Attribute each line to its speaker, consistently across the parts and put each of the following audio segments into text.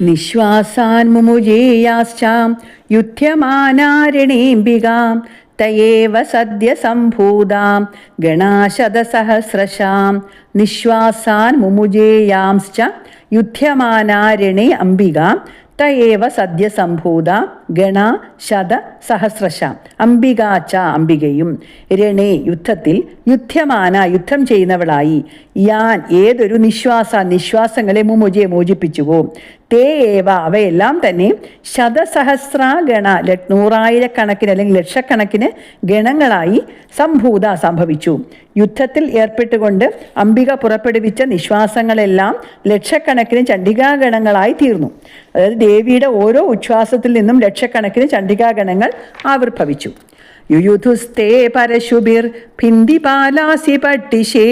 Speaker 1: നിശ്വാസാൻ യുദ്ധ്യമാനാരണേംബികാം യുധ്യമാനാരണേംബികാം തയേവ സദ്യ സംഭൂതാം ഗണാശതസഹസ്രശാം നിശ്വാസാൻ മുമുജേയാംശ്ച യുധ്യമാനാരണേ അംബികാം തയേവ സദ്യസംഭൂത ഗണ ശത സഹസ്രശ അംബികാച്ച അംബികയും രണേ യുദ്ധത്തിൽ യുദ്ധമാന യുദ്ധം ചെയ്യുന്നവളായി. യാൻ ഏതൊരു നിശ്വാസ നിശ്വാസങ്ങളെ മുമുജയെ മോചിപ്പിച്ചുവോ? തേ അവയെല്ലാം തന്നെ ശതസഹസ്ര ഗണ നൂറായിരക്കണക്കിന് അല്ലെങ്കിൽ ലക്ഷക്കണക്കിന് ഗണങ്ങളായി സംഭൂത സംഭവിച്ചു. യുദ്ധത്തിൽ ഏർപ്പെട്ടുകൊണ്ട് അംബിക പുറപ്പെടുവിച്ച നിശ്വാസങ്ങളെല്ലാം ലക്ഷക്കണക്കിന് ചണ്ഡികാഗണങ്ങളായി തീർന്നു. അതായത് ദേവിയുടെ ഓരോ ഉച്ഛ്വാസത്തിൽ നിന്നും ലക്ഷക്കണക്കിന് ചണ്ഡികാഗണങ്ങൾ ആവിർഭവിച്ചു. യുയുധുസ്തേ പരശുഭിർ ഭിന്ദിപാലാസി പട്ടിശേ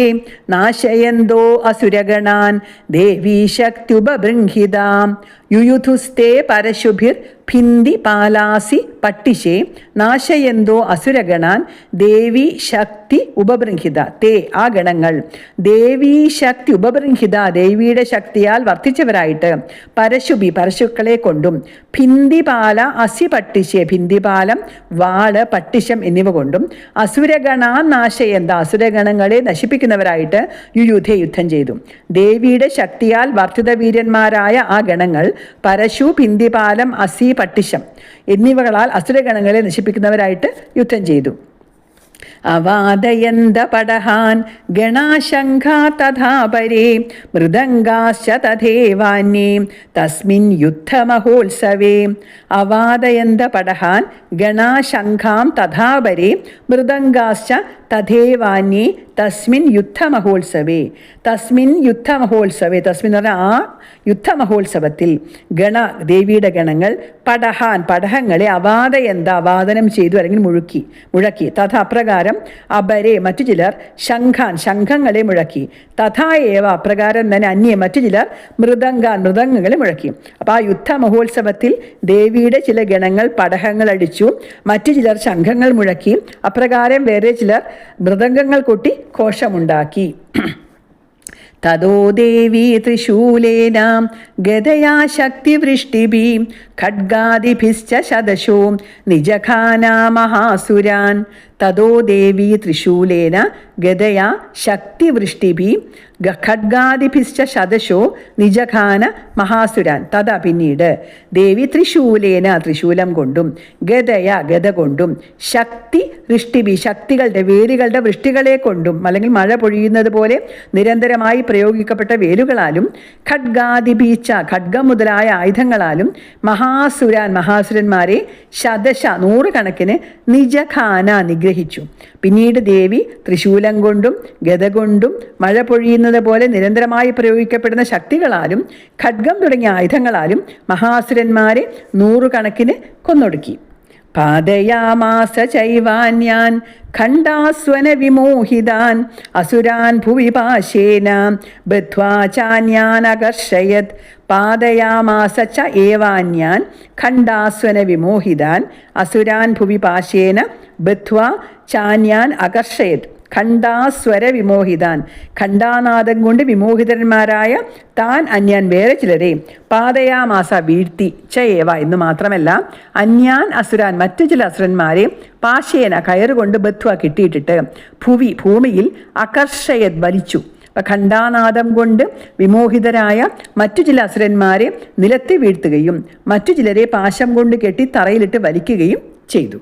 Speaker 1: നാശയന്തോ അസുരഗണാൻ ദേവീ ശക്ത്യുപബൃംഹിതാം യുയുധുസ്തേ പരശുഭിർ ഭിന്തി പാലാസി പട്ടിശേ നാശയന്തോ അസുരഗണാൻ ദേവി ശക്തി ഉപബൃംഹിത തേ ആ ഗണങ്ങൾ. ദേവീ ശക്തി ഉപബൃംഹിത ദേവിയുടെ ശക്തിയാൽ വർദ്ധിച്ചവരായിട്ട് പരശുഭി പരശുക്കളെ കൊണ്ടും ഭിന്തിപാല അസി പട്ടിശേ ഭിന്തിപാലം വാൾ പട്ടിശം എന്നിവ കൊണ്ടും അസുരഗണാ നാശയന്ത അസുരഗണങ്ങളെ നശിപ്പിക്കുന്നവരായിട്ട് യുയുധെ യുദ്ധം ചെയ്തു. ദേവിയുടെ ശക്തിയാൽ വർദ്ധിത വീരന്മാരായ ആ ഗണങ്ങൾ പരശു പിന്തിപാലം അസി പട്ടിശം എന്നിവകളാൽ അസുരഗണങ്ങളെ നശിപ്പിക്കുന്നവരായിട്ട് യുദ്ധം ചെയ്തു. അവാദയന്ത പടഹാൻ ഗണാശങ്കാ തഥാ പരേ മൃദംഗാശ്ച തഥേവാന്യേ തസ്മിൻ യുദ്ധമഹോത്സവേ. അവാദയന്ത പടഹാൻ ഗണാശങ്കാം തഥാ പരേ മൃദംഗാശ്ച തഥേവാന്യേ തസ്മിൻ യുദ്ധമഹോത്സവേ. തസ്മിൻ യുദ്ധമഹോത്സവേ തസ്മിൻ എന്ന് പറഞ്ഞാൽ ആ യുദ്ധമഹോത്സവത്തിൽ ഗണ ദേവിയുടെ ഗണങ്ങൾ പടഹാൻ പടഹങ്ങളെ അവാദയന്ത അവാദനം ചെയ്തു അല്ലെങ്കിൽ മുഴുക്കി മുഴക്കി. തഥ അപ്രകാരം അപരെ മറ്റു ചിലർ ശംഖാൻ ശംഖങ്ങളെ മുഴക്കി. തഥാ ഏവ അപ്രകാരം തന്നെ അന്യ മറ്റു ചിലർ മൃദംഗാൻ മൃദംഗങ്ങളെ മുഴക്കി. അപ്പോൾ ആ യുദ്ധ മഹോത്സവത്തിൽ ദേവിയുടെ ചില ഗണങ്ങൾ പടഹങ്ങൾ അടിച്ചു മറ്റു ചിലർ ശംഖങ്ങൾ മുഴക്കി. അപ്രകാരം വേറെ ചിലർ മൃദംഗങ്ങൾ കൊട്ടി ഘോഷമുണ്ടാക്കി തതോ ദേവീ ത്രിശൂലേന ഗതയാ ശക്തിവൃഷ്ടിഭീം ഖഡ്ഗാദിഭിശ്ച ശതശോ നിജഖാനാ മഹാസുരാൻ തതോ ദേവീ ത്രിശൂലേന ഗതയാ ശക്തിവൃഷ്ടിഭി ഖഡ്ഗാദിഭിശ്ച ശതശോ നിജഖാന മഹാസുരാൻ. തഥാ പിന്നീട്. ദേവി ത്രിശൂലേന ത്രിശൂലം കൊണ്ടും ഗതയ ഗത കൊണ്ടും ശക്തി വൃഷ്ടിഭി ശക്തികളുടെ വേരുകളുടെ വൃഷ്ടികളെ കൊണ്ടും അല്ലെങ്കിൽ മഴ പൊഴിയുന്നത് പോലെ നിരന്തരമായി പ്രയോഗിക്കപ്പെട്ട വേരുകളാലും ഖഡ്ഗാദിഭീച്ച ഖഡ്ഗം മുതലായ ആയുധങ്ങളാലും മഹാസുരാൻ മഹാസുരന്മാരെ ശതശ നൂറുകണക്കിന് നിജഖാന നിഗ്രഹിച്ചു പിന്നീട് ദേവി ത്രിശൂലം കൊണ്ടും ഗത കൊണ്ടും മഴ പൊഴിയുന്നത് പോലെ നിരന്തരമായി പ്രയോഗിക്കപ്പെടുന്ന ശക്തികളാലും ഖഡ്ഗം തുടങ്ങിയ ആയുധങ്ങളാലും മഹാസുരന്മാരെ നൂറുകണക്കിന് കൊന്നൊടുക്കി. പാദയാമാസ ചൈവാന്യാൻ ഖണ്ഡാസ്വന വിമോഹിതാൻ അസുരാൻ ഭുവി പാശേന ബദ്ധ്വാ പാതയാമാസ ച ഏവാന്യാൻ ഖണ്ഡാസ്വന വിമോഹിതാൻ അസുരാൻ ഭുവി പാശേന ബദ്ധ്വാ ചാന്യാൻ അകർഷയത്. ഖണ്ഡാസ്വര വിമോഹിതാൻ ഖണ്ഡാനാദം കൊണ്ട് വിമോഹിതന്മാരായ താൻ അന്യാൻ വേറെ ചിലരെ. പാതയാമാസ വീഴ്ത്തി. ചയേവ എന്ന് മാത്രമല്ല അന്യാൻ അസുരാൻ മറ്റു ചില അസുരന്മാരെ പാശേന കയറുകൊണ്ട് ബത്വ കിട്ടിയിട്ടിട്ട് ഭുവി ഭൂമിയിൽ അകർഷയത് വലിച്ചു. അപ്പൊ ഖണ്ഡാനാദം കൊണ്ട് വിമോഹിതരായ മറ്റു ചില അസുരന്മാരെ നിലത്തി വീഴ്ത്തുകയും മറ്റു ചിലരെ പാശം കൊണ്ട് കെട്ടി തറയിലിട്ട് വലിക്കുകയും ചെയ്തു.